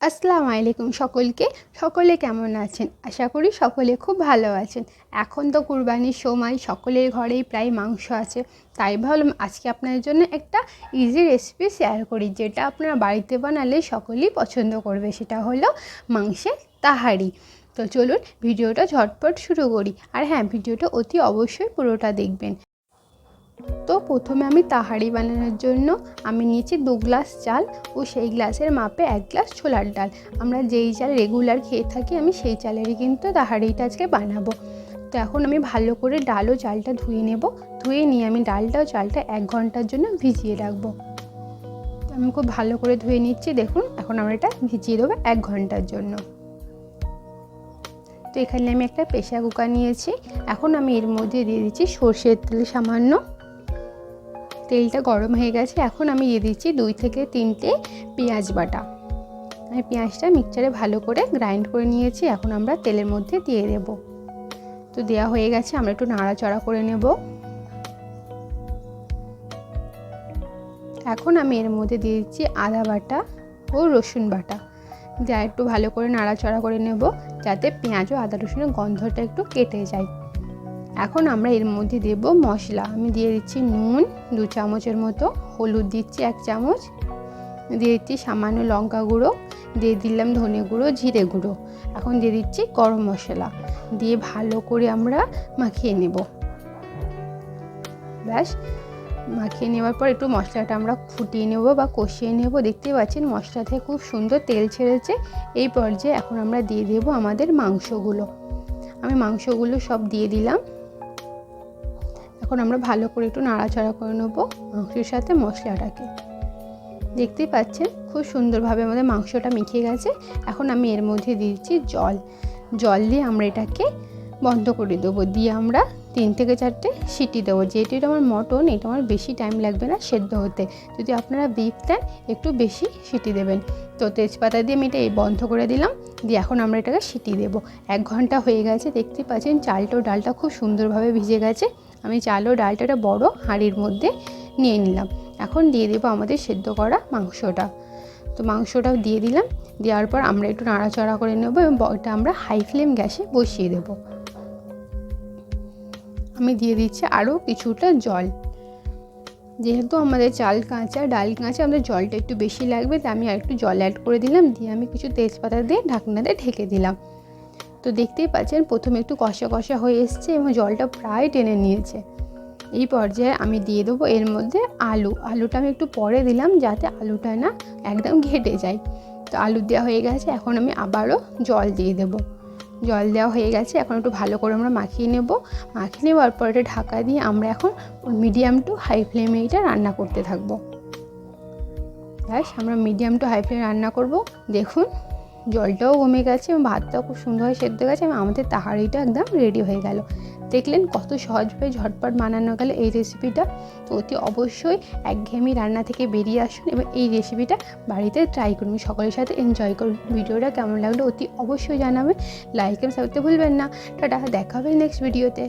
আসসালামু আলাইকুম সকলকে। সকলে কেমন আছেন? আশা করি সকলে খুব ভালো আছেন। এখন তো কুরবানির সময়, সকলের ঘরেই প্রায় মাংস আছে। তাই ভাবলাম আজকে আপনাদের জন্য একটা ইজি রেসিপি শেয়ার করি, যেটা আপনারা বাড়িতে বানালে সকলেই পছন্দ করবে। সেটা হলো মাংসের তাহারি। তো চলুন, ভিডিওটা ঝটপট শুরু করি। আর হ্যাঁ ভিডিওটা অতি অবশ্যই পুরোটা দেখবেন। তো প্রথমে আমি তাহারি বানানোর জন্য আমি নিয়েছি দু গ্লাস চাল ও সেই গ্লাসের মাপে এক গ্লাস ছোলার ডাল। আমরা যেই চাল রেগুলার খেয়ে থাকি, আমি সেই চালেরই কিন্তু তাহারিটা আজকে বানাবো। তো এখন আমি ভালো করে ডাল ও চালটা ধুয়ে নেব। ধুয়ে নিয়ে আমি ডালটা ও চালটা এক ঘণ্টার জন্য ভিজিয়ে রাখব। তো আমি খুব ভালো করে ধুয়ে নিচ্ছি, দেখুন, এখন আমরা এটা ভিজিয়ে দেবো এক ঘণ্টার জন্য। তো এখানে আমি একটা প্রেশার কুকার নিয়েছি। এখন আমি এর মধ্যে দিয়ে দিচ্ছি সর্ষের তেল সামান্য। তেলটা গরম হয়ে গেছে। এখন আমি দিয়ে দিচ্ছি দুই থেকে তিনটে পেঁয়াজ বাটা। আমি পেঁয়াজটা মিক্সচারে ভালো করে গ্রাইন্ড করে নিয়েছি। এখন আমরা তেলের মধ্যে দিয়ে দেব। তো দেওয়া হয়ে গেছে, আমরা একটু নাড়াচড়া করে নেব। এখন আমি এর মধ্যে দিয়ে দিচ্ছি আদা বাটা ও রসুন বাটা। যা একটু ভালো করে নাড়াচড়া করে নেব, যাতে পেঁয়াজ ও আদা রসুনের গন্ধটা একটু কেটে যায়। এখন আমরা এর মধ্যে দেব মশলা। আমি দিয়ে দিচ্ছি নুন, দু চামচের মতো হলুদ দিচ্ছি, এক চামচ। দিয়ে দিচ্ছি সামান্য লঙ্কা গুঁড়ো, দিয়ে দিলাম ধনে গুঁড়ো, জিরে গুঁড়ো। এখন দিয়ে দিচ্ছি গরম মশলা। দিয়ে ভালো করে আমরা মাখিয়ে নেব। ব্যাস, মাখিয়ে নেওয়ার পর একটু মশলাটা আমরা ফুটিয়ে নেব বা কষিয়ে নেব। দেখতেই পাচ্ছেন মশলা থেকে খুব সুন্দর তেল ছেড়েছে। এই পর্যায়ে এখন আমরা দিয়ে দেব আমাদের মাংসগুলো। আমি মাংসগুলো সব দিয়ে দিলাম। এখন আমরা ভালো করে একটু নাড়াচাড়া করে নেব মাংসের সাথে মশলাটাকে। দেখতেই পাচ্ছেন, খুব সুন্দরভাবে আমাদের মাংসটা মিশে গেছে। এখন আমি এর মধ্যে দিচ্ছি জল। জল দিয়ে আমরা এটাকে বন্ধ করে দেবো। দিয়ে আমরা তিন থেকে চারটে সিটি দেবো। যেহেতু এটা আমার মটন, এটা আমার বেশি টাইম লাগবে না সেদ্ধ হতে। যদি আপনারা বিফ দেন, একটু বেশি সিটি দেবেন। তো তেজপাতা দিয়ে আমি এটা এই বন্ধ করে দিলাম। দিয়ে এখন আমরা এটাকে সিটি দেবো। এক ঘণ্টা হয়ে গেছে দেখতে পাচ্ছেন, চালটা, ডালটা খুব সুন্দরভাবে ভিজে গেছে। আমি চাল ও ডালটা একটা বড়ো হাঁড়ির মধ্যে নিয়ে নিলাম। এখন দিয়ে দেবো আমাদের সেদ্ধ করা মাংসটা। তো মাংসটাও দিয়ে দিলাম। দেওয়ার পর আমরা একটু নাড়াচড়া করে নেব এবং এটা আমরা হাই ফ্লেম গ্যাসে বসিয়ে দেবো। আমি দিয়ে দিচ্ছি আরও কিছুটা জল। যেহেতু আমাদের চাল কাঁচা, ডাল কাঁচা, আমাদের জলটা একটু বেশি লাগবে, তাই আমি আর একটু জল অ্যাড করে দিলাম। দিয়ে আমি কিছু তেজপাতা দিয়ে ঢাকনা দিয়ে ঢেকে দিলাম। তো দেখতেই পাচ্ছেন, প্রথমে একটু কষা কষা হয়ে এসছে এবং জলটা প্রায় টেনে নিয়েছে। এই পর্যায়ে আমি দিয়ে দেবো এর মধ্যে আলু। আলুটা আমি একটু পরে দিলাম যাতে আলুটা না একদম ঘেটে যায়। তো আলু দেওয়া হয়ে গেছে, এখন আমি আবারও জল দিয়ে দেবো। জল দেওয়া হয়ে গেছে, এখন একটু ভালো করে আমরা মাখিয়ে নেব। মাখিয়ে নেওয়ার পর এটা ঢাকা দিয়ে আমরা এখন মিডিয়াম টু হাই ফ্লেমে এটা রান্না করতে থাকব। ব্যাস, আমরা মিডিয়াম টু হাই ফ্লেমে রান্না করব। দেখুন জলটাও কমে গেছে এবং ভাতটাও খুব সুন্দরভাবে সেদ্ধ গেছে এবং আমাদের তাহারিটা একদম রেডি হয়ে গেল। দেখলেন কত সহজভাবে ঝটপট বানানো গেল এই রেসিপিটা তো অতি অবশ্যই একঘেয়েমি রান্না থেকে বেরিয়ে আসুন এবং এই রেসিপিটা বাড়িতে ট্রাই করুন। সকলের সাথে এনজয় করুন। ভিডিওটা কেমন লাগল অতি অবশ্যই জানাবেন। লাইক এন্ড সাবস্ক্রাইব ভুলবেন না। টাটা, দেখা হবে নেক্সট ভিডিওতে